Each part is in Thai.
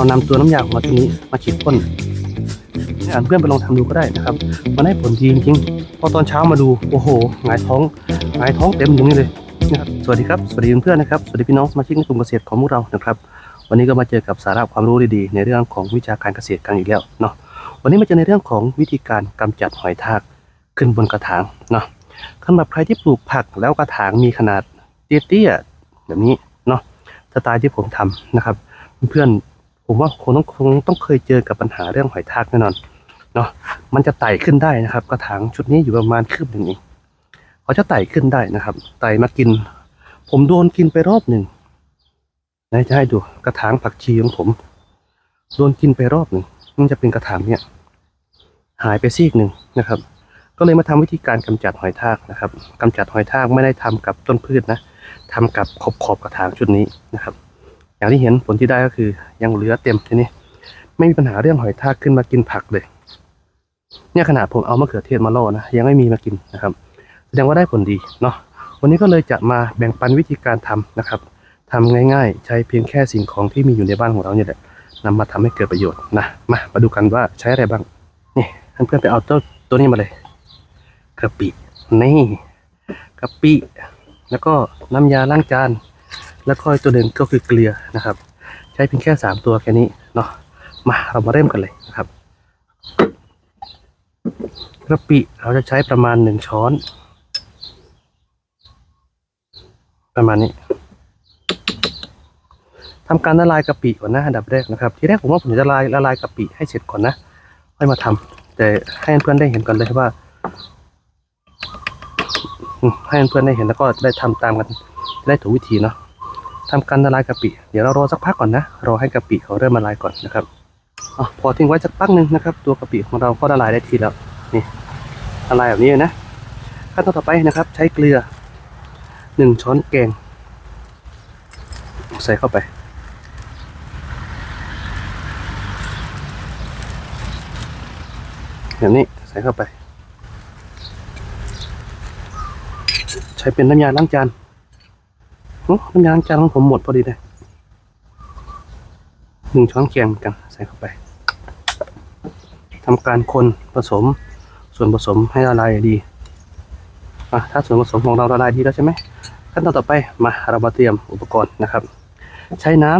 เรานำตัวน้ำยาของเราตัวนี้มาฉีดพ่นให้อ่านเพื่อนไปลองทำดูก็ได้นะครับ มันได้ผลดีจริงๆพอตอนเช้ามาดูโอ้โหหงายท้องหงายท้องเต็มอย่างนี้เลยนะครับสวัสดีครับสวัสดีเพื่อนๆนะครับสวัสดีพี่น้องสมาชิกในกลุ่มเกษตรของพวกเรานะครับ วันนี้ก็มาเจอกับสาระความรู้ดีๆในเรื่องของวิชาการเกษตรกันอีกแล้วเนาะวันนี้มาเจอในเรื่องของวิธีการกำจัดหอยทากขึ้นบนกระถางเนาะสำหรับใครที่ปลูกผักแล้วกระถางมีขนาดเตี้ยๆแบบนี้เนาะสไตล์ที่ผมทำนะครับ เพื่อน ผมว่าคงต้องคงต้องเคยเจอกับปัญหาเรื่องหอยทากแน่นอนเนาะมันจะไต่ขึ้นได้นะครับ กระถางชุดนี้อยู่ประมาณคืบหนึ่งเองเขาจะไต่ขึ้นได้นะครับ ไต่มากิน ผมโดนกินไปรอบหนึ่งนะจะให้ดูกระถางผักชีของผม โดนกินไปรอบหนึ่งมันจะเป็นกระถางเนี่ย หายไปซีกหนึ่งนะครับ ก็เลยมาทำวิธีการกำจัดหอยทากนะครับกำจัดหอยทากไม่ได้ทำกับต้นพืชนะทำกับขอบขอบกระถางชุดนี้นะครับ อย่างที่เห็นผลที่ได้ก็คือ ยังเหลือเต็มทีนี้ ไม่มีปัญหาเรื่องหอยทากขึ้นมากินผักเลย เนี่ยขนาดผมเอามะเขือเทศมาล่อนะยังไม่มีมากินนะครับ แสดงว่าได้ผลดีเนาะวันนี้ก็เลยจะมาแบ่งปันวิธีการทำนะครับทำง่ายๆ ใช้เพียงแค่สิ่งของที่มีอยู่ในบ้านของเราเนี่ยแหละนำมาทำให้เกิดประโยชน์นะมามาดูกันว่าใช้อะไรบ้างนี่เพื่อนๆไปเอาตัวตัวนี้มาเลยกะปินี่กะปิแล้วก็น้ำยาล้างจาน แล้วก็อีกตัวหนึ่งก็คือเกลือนะครับ ใช้เพียงแค่สามตัวแค่นี้เนาะมาเรามาเริ่มกันเลยนะครับกะปิเราจะใช้ประมาณหนึ่งช้อน ประมาณนี้ทำการละลายกะปิก่อนนะอันดับแรกนะครับ ทีแรกผมว่าผมจะละลายละลายกะปิให้เสร็จก่อนนะค่อยมาทำแต่ให้เพื่อนได้เห็นก่อนเลยว่าให้เพื่อนได้เห็นแล้วก็ได้ทำตามกันได้ถูกวิธีเนาะ ทำการละลายกะปิ เดี๋ยวเรารอสักพักก่อนนะ รอให้กะปิเขาเริ่มละลายก่อนนะครับอ๋อพอทิ้งไว้สักพักหนึ่งนะครับ ตัวกะปิของเราก็ละลายได้ทีแล้ว นี่ละลายแบบนี้นะ ขั้นตอนต่อไปนะครับ ใช้เกลือหนึ่งช้อนแกง ใส่เข้าไป แบบนี้ใส่เข้าไป ใช้เป็นน้ำยาล้างจาน น้ำยางจานของผมหมดพอดีเลยหนึ่งช้อนแกงเหมือนกันใส่เข้าไปทำการคนผสมส่วนผสมให้ละลายดีอะถ้าส่วนผสมของเราละลายดีแล้วใช่ไหมขั้นตอนต่อไปมาเรามาเตรียมอุปกรณ์นะครับ ใช้น้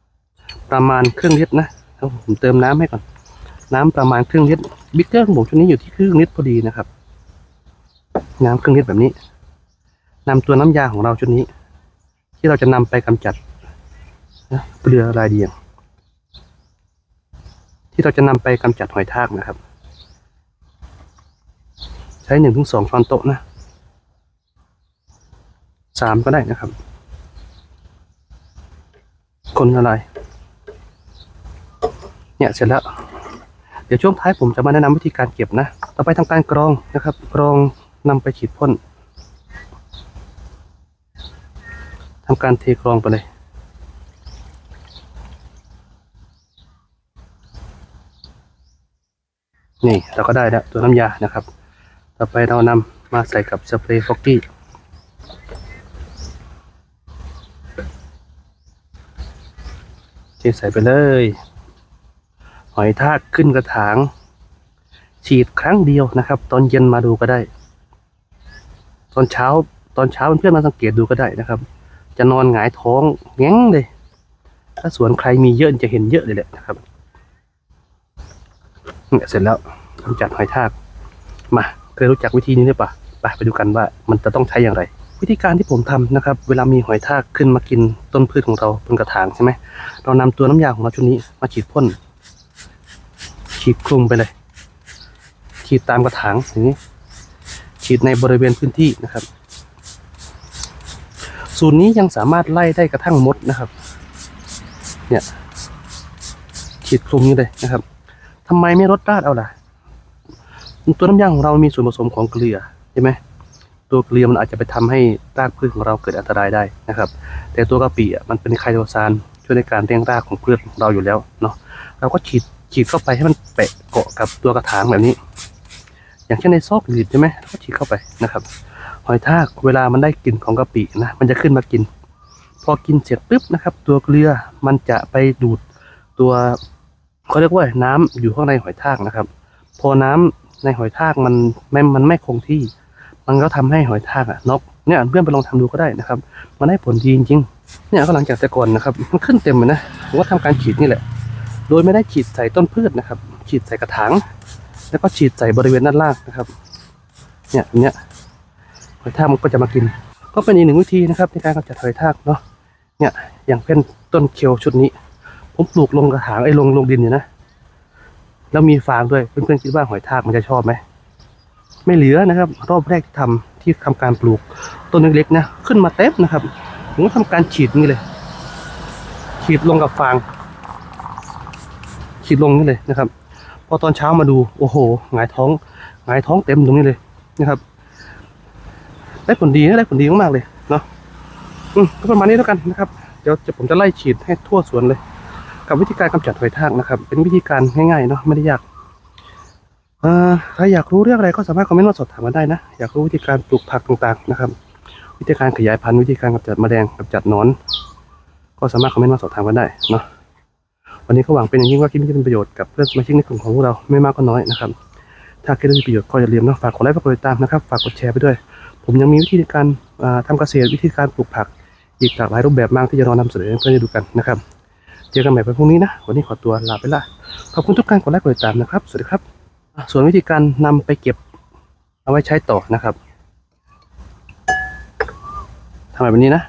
ำประมาณครึ่งลิตรนะผมเติมน้ำให้ก่อน น้ำประมาณครึ่งลิตรบิ๊กเกอร์ของผมชุดนี้อยู่ที่ครึ่งลิตรพอดีนะครับ น้ำครึ่งลิตรแบบนี้นำตัวน้ำยาของเราชุดนี้ ที่เราจะนำไปกำจัดนะเกลือลายเดียง ที่เราจะนำไปกำจัดหอยทากนะครับ ใช้หนึ่งถึงสองช้อนโต๊ะนะสามก็ได้นะครับ คนละลายเนี่ยเสร็จแล้ว เดี๋ยวช่วงท้ายผมจะมาแนะนำวิธีการเก็บนะ ต่อไปทำการกรองนะครับ กรองนำไปฉีดพ่น ทำการเทกรองไปเลย นี่เราก็ได้แล้วตัวน้ำยานะครับ ต่อไปเรานำมาใส่กับสเปรย์ฟอกกี้เทใส่ไปเลย หอยทากขึ้นกระถาง ฉีดครั้งเดียวนะครับ ตอนเย็นมาดูก็ได้ ตอนเช้าตอนเช้าเพื่อนมาสังเกตดูก็ได้นะครับ จะนอนหงายท้องแง้งเลย ถ้าสวนใครมีเยอะจะเห็นเยอะเลยแหละนะครับเนี่ยเสร็จแล้วกำจัดหอยทาก มาเคยรู้จักวิธีนี้หรือเปล่าไปไปดูกันว่ามันจะต้องใช้อย่างไร วิธีการที่ผมทำนะครับ เวลามีหอยทากขึ้นมากินต้นพืชของเราบนกระถางใช่ไหมเรานำตัวน้ำยาของเราชุดนี้มาฉีดพ่นฉีดคลุมไปเลยฉีดตามกระถางอย่างนี้ฉีดในบริเวณพื้นที่นะครับ สูตรนี้ยังสามารถไล่ได้กระทั่งมดนะครับ เนี่ยฉีดคลุมนี้เลยนะครับทำไมไม่รดราดเอาล่ะ ตัวน้ำยาของเรามีส่วนผสมของเกลือใช่ไหมตัวเกลือมันอาจจะไปทำให้รากพืชของเราเกิดอันตรายได้นะครับ แต่ตัวกะปิอะมันเป็นไคโตซานช่วยในการเลี้ยงรากของพืชของเราอยู่แล้วเนาะเราก็ฉีดฉีดเข้าไปให้มันแปะเกาะกับตัวกระถางแบบนี้ อย่างเช่นในซอกหลืดใช่ไหมเราก็ฉีดเข้าไปนะครับ หอยทากเวลามันได้กลิ่นของกะปินะมันจะขึ้นมากิน พอกินเสร็จปุ๊บนะครับ ตัวเกลือมันจะไปดูดตัวเขาเรียกว่าน้ำอยู่ข้างในหอยทากนะครับ พอน้ำในหอยทากมันไม่มันไม่คงที่ มันก็ทำให้หอยทากอะนกเนี่ยเพื่อนไปลองทำดูก็ได้นะครับ มันได้ผลดีจริงๆเนี่ยก็หลังจากแต่ก่อนนะครับ มันขึ้นเต็มเลยนะผมก็ทำการฉีดนี่แหละ โดยไม่ได้ฉีดใส่ต้นพืชนะครับ ฉีดใส่กระถางแล้วก็ฉีดใส่บริเวณด้านล่างนะครับ เนี่ยอย่างเนี้ย อยทากมันก็จะมากิน ก็เป็นอีกหนึ่งวิธีนะครับในการกำจัดหอยทากเนาะเนี่ยอย่างเป็นต้นเคียวชุดนี้ ผมปลูกลงกระถางไอ้ลงลงดินอยู่นะแล้วมีฟางด้วยเพื่อนๆคิดว่าหอยทากมันจะชอบไหมไม่เหลือนะครับ รอบแรกที่ทำที่ทำการปลูกต้นเล็กๆนะขึ้นมาเต็มนะครับผมก็ทำการฉีดนี่เลย ฉีดลงกับฟาง ฉีดลงนี่เลยนะครับ พอตอนเช้ามาดูโอ้โหหงายท้องหงายท้องเต็มตรงนี้เลยนะครับ ได้ผลดีนะได้ผลดีมากๆเลยเนาะอืมก็ประมาณนี้แล้วกันนะครับ เดี๋ยวจะผมจะไล่ฉีดให้ทั่วสวนเลย กับวิธีการกำจัดหอยทากนะครับ เป็นวิธีการง่ายๆเนาะไม่ได้ยากเอ่อใครอยากรู้เรื่องอะไรก็สามารถคอมเมนต์มาสอบถามมาได้นะ อยากรู้วิธีการปลูกผักต่างๆนะครับ วิธีการขยายพันธุ์วิธีการกำจัดแมลงกำจัดนอน ก็สามารถคอมเมนต์มาสอบถามกันได้เนาะวันนี้ก็หวังเป็นอย่างยิ่งว่าคลิปนี้จะเป็นประโยชน์กับเพื่อนสมาชิกในกลุ่มของพวกเราไม่มากก็น้อยนะครับ ถ้าคิดว่ามีประโยชน์ก็อย่าลืมนะฝากกดไลค์ฝากกดติดตามนะครับ ฝากกดแชร์ไปด้วย ผมยังมีวิธีการอ่าทำเกษตรวิธีการปลูกผัก อีกหลากหลายรูปแบบมากที่จะรอนำเสนอเพื่อนได้ดูกันนะครับ เจอกันใหม่วันพรุ่งนี้นะ วันนี้ขอตัวลาไปละขอบคุณทุกการกดไลค์กดติดตามนะครับ สวัสดีครับ ส่วนวิธีการนำไปเก็บเอาไว้ใช้ต่อนะครับทำแบบนี้นะ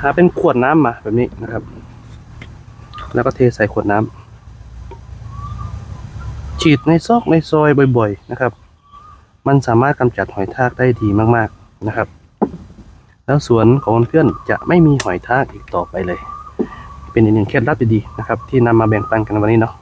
หาเป็นขวดน้ำมาแบบนี้นะครับ แล้วก็เทใส่ขวดน้ำฉีดในซอกในซอยบ่อย ๆ นะครับ มันสามารถกำจัดหอยทากได้ดีมากๆนะครับ แล้วสวนของเพื่อนจะไม่มีหอยทากอีกต่อไปเลย เป็นอีกหนึ่งเคล็ดลับดีๆนะครับ ที่นำมาแบ่งปันกันวันนี้เนาะ